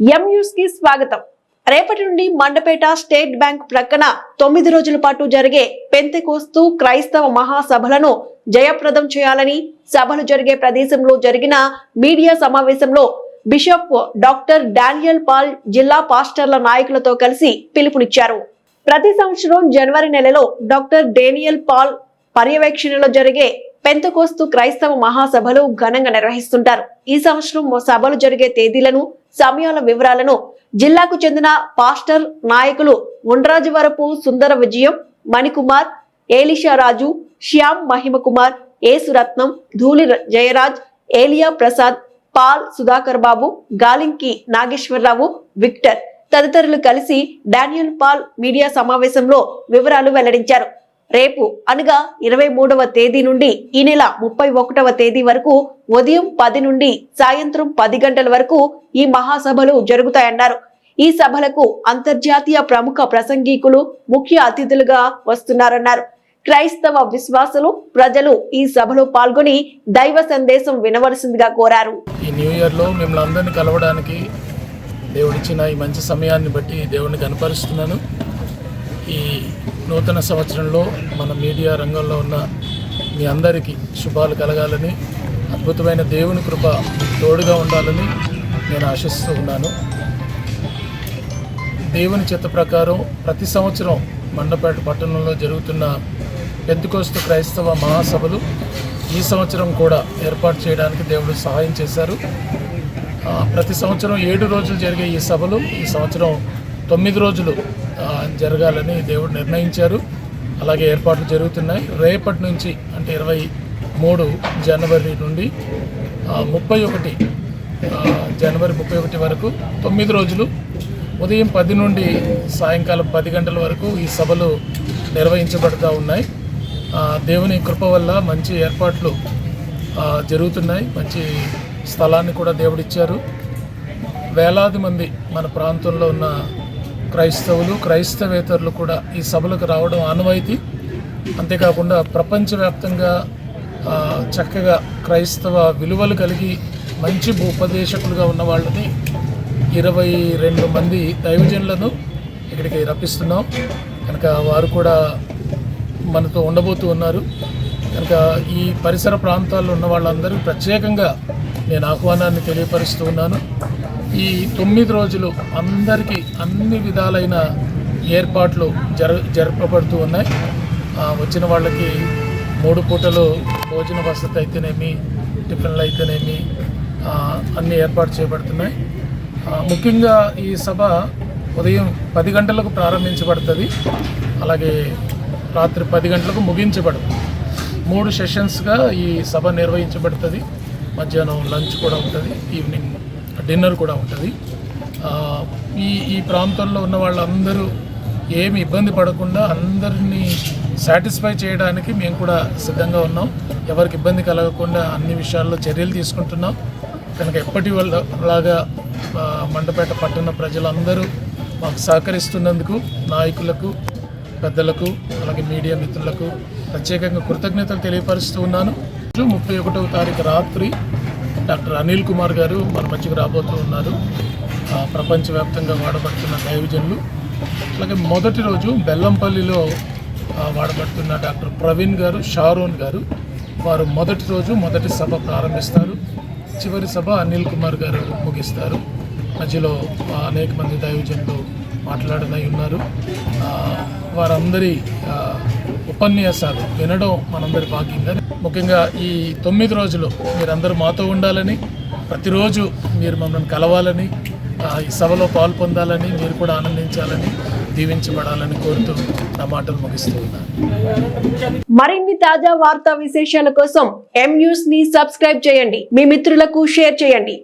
ఎంయూస్కి స్వాగతం. రేపటి నుండి మండపేట స్టేట్ బ్యాంక్ ప్రక్కన తొమ్మిది రోజుల పాటు జరిగే పెంతెకోస్తు క్రైస్తవ మహాసభలను జయప్రదం చేయాలని సభలు జరిగే ప్రదేశంలో జరిగిన మీడియా సమావేశంలో బిషప్ డాక్టర్ డానియల్ పాల్ జిల్లా పాస్టర్ల నాయకులతో కలిసి పిలుపునిచ్చారు. ప్రతి సంవత్సరం జనవరి నెలలో డాక్టర్ డేనియల్ పాల్ పర్యవేక్షణలో జరిగే పెంతకోస్తు క్రైస్తవ మహాసభలు ఘనంగా నిర్వహిస్తుంటారు. ఈ సంవత్సరం సభలు జరిగే తేదీలను సమయాల వివరాలను జిల్లాకు చెందిన పాస్టర్ నాయకులు ఉండ్రాజవరపు సుందర విజయం మణికుమార్ ఏలిషారాజు శ్యామ్ మహిమ కుమార్ ఏసురత్నం ధూళి జయరాజ్ ఏలియా ప్రసాద్ పాల్ సుధాకర్ బాబు గాలింకి నాగేశ్వరరావు విక్టర్ తదితరులు కలిసి డానియల్ పాల్ మీడియా సమావేశంలో వివరాలు వెల్లడించారు. రేపు అనగా ఇరవై మూడవ తేదీ నుండి ఈ నెల ముప్పై ఒకటవ తేదీ వరకు ఉదయం పది నుండి సాయంత్రం పది గంటల వరకు ఈ మహాసభలు జరుగుతాయన్నారు. ఈ సభలకు అంతర్జాతీయ ప్రముఖ ప్రసంగికులు ముఖ్య అతిథులుగా వస్తున్నారన్నారు. క్రైస్తవ విశ్వాసులు ప్రజలు ఈ సభలో పాల్గొని దైవ సందేశం వినవలసిందిగా కోరారు. ఈ న్యూ ఇయర్లో మిమ్మల్ని అందరినీ కలవడానికి దేవుడిచ్చిన ఈ మంచి సమయాన్ని బట్టి దేవుడిని కనపరుస్తున్నాను. ఈ నూతన సంవత్సరంలో మన మీడియా రంగంలో ఉన్న మీ అందరికీ శుభాలు కలగాలని అద్భుతమైన దేవుని కృప తోడుగా ఉండాలని నేను ఆశిస్తూ ఉన్నాను. దేవుని చిత్త ప్రకారం ప్రతి సంవత్సరం మండపేట పట్టణంలో జరుగుతున్న పెద్దుకోస్తు క్రైస్తవ మహాసభలు ఈ సంవత్సరం కూడా ఏర్పాటు చేయడానికి దేవుడు సహాయం చేశారు. ప్రతి సంవత్సరం ఏడు రోజులు జరిగే ఈ సభలు ఈ సంవత్సరం తొమ్మిది రోజులు జరగాలని దేవుడు నిర్ణయించారు. అలాగే ఏర్పాట్లు జరుగుతున్నాయి. రేపటి నుంచి అంటే ఇరవై మూడు జనవరి నుండి ముప్పై ఒకటి జనవరి ముప్పై ఒకటి వరకు తొమ్మిది రోజులు ఉదయం పది నుండి సాయంకాలం పది గంటల వరకు ఈ సభలు నిర్వహించబడుతూ ఉన్నాయి. దేవుని కృప వల్ల మంచి ఏర్పాట్లు జరుగుతున్నాయి. మంచి స్థలాన్ని కూడా దేవుడిచ్చారు. వేలాది మంది మన ప్రాంతంలో ఉన్న క్రైస్తవులు క్రైస్తవేతరులు కూడా ఈ సభలకు రావడం ఆనవాయితీ. అంతేకాకుండా ప్రపంచవ్యాప్తంగా చక్కగా క్రైస్తవ విలువలు కలిగి మంచి ఉపదేశకులుగా ఉన్న వాళ్ళని ఇరవై రెండు మంది దైవజనులను ఇక్కడికి రప్పిస్తున్నాం. కనుక వారు కూడా మనతో ఉండబోతూ ఉన్నారు. కనుక ఈ పరిసర ప్రాంతాల్లో ఉన్న వాళ్ళందరూ ప్రత్యేకంగా నేను ఆహ్వానాన్ని తెలియపరుస్తూ ఉన్నాను. ఈ తొమ్మిది రోజులు అందరికీ అన్ని విధాలైన ఏర్పాట్లు జర జరపబడుతూ ఉన్నాయి. వచ్చిన వాళ్ళకి మూడు పూటలు భోజన వసతి అయితేనేమి టిఫిన్లు అయితేనేమి అన్నీ ఏర్పాటు చేయబడుతున్నాయి. ముఖ్యంగా ఈ సభ ఉదయం పది గంటలకు ప్రారంభించబడుతుంది. అలాగే రాత్రి పది గంటలకు ముగించబడుతుంది. మూడు సెషన్స్గా ఈ సభ నిర్వహించబడుతుంది. మధ్యాహ్నం లంచ్ కూడా ఉంటుంది. ఈవినింగ్ డిన్నర్ కూడా ఉంటుంది. ఈ ఈ ప్రాంతంలో ఉన్న వాళ్ళందరూ ఏమి ఇబ్బంది పడకుండా అందరినీ సాటిస్ఫై చేయడానికి మేము కూడా సిద్ధంగా ఉన్నాం. ఎవరికి ఇబ్బంది కలగకుండా అన్ని విషయాల్లో చర్యలు తీసుకుంటున్నాం. కనుక ఎప్పటి వల్ల లాగా మండపేట పట్టణ ప్రజలందరూ మాకు సహకరిస్తున్నందుకు నాయకులకు పెద్దలకు అలాగే మీడియా మిత్రులకు ప్రత్యేకంగా కృతజ్ఞతలు తెలియపరుస్తూ ఉన్నాను. ముప్పై ఒకటవ తారీఖు రాత్రి డాక్టర్ అనిల్ కుమార్ గారు మన మధ్యకు రాబోతూ ఉన్నారు. ప్రపంచవ్యాప్తంగా వాడబడుతున్న దైవజనులు. అలాగే మొదటి రోజు బెల్లంపల్లిలో వాడబడుతున్న డాక్టర్ ప్రవీణ్ గారు షారోన్ గారు. వారు మొదటి రోజు మొదటి సభ ప్రారంభిస్తారు. చివరి సభ అనిల్ కుమార్ గారు ముగిస్తారు. మధ్యలో అనేక మంది దైవజనులు మాట్లాడనై ఉన్నారు. వారందరి ఉపన్యాసాలు వినడం మనందరి భాగ్యంగా ముఖ్యంగా ఈ తొమ్మిది రోజులు మీరందరూ మాతో ఉండాలని ప్రతిరోజు మీరు మమ్మల్ని కలవాలని ఈ సభలో పాల్పొందాలని మీరు కూడా ఆనందించాలని దీవించబడాలని కోరుతూ నా మాటలు ముగిస్తూ ఉన్నాను మరిన్ని తాజా వార్తా విశేషాల కోసం ఎం న్యూస్ని సబ్స్క్రైబ్ చేయండి. మీ మిత్రులకు షేర్ చేయండి.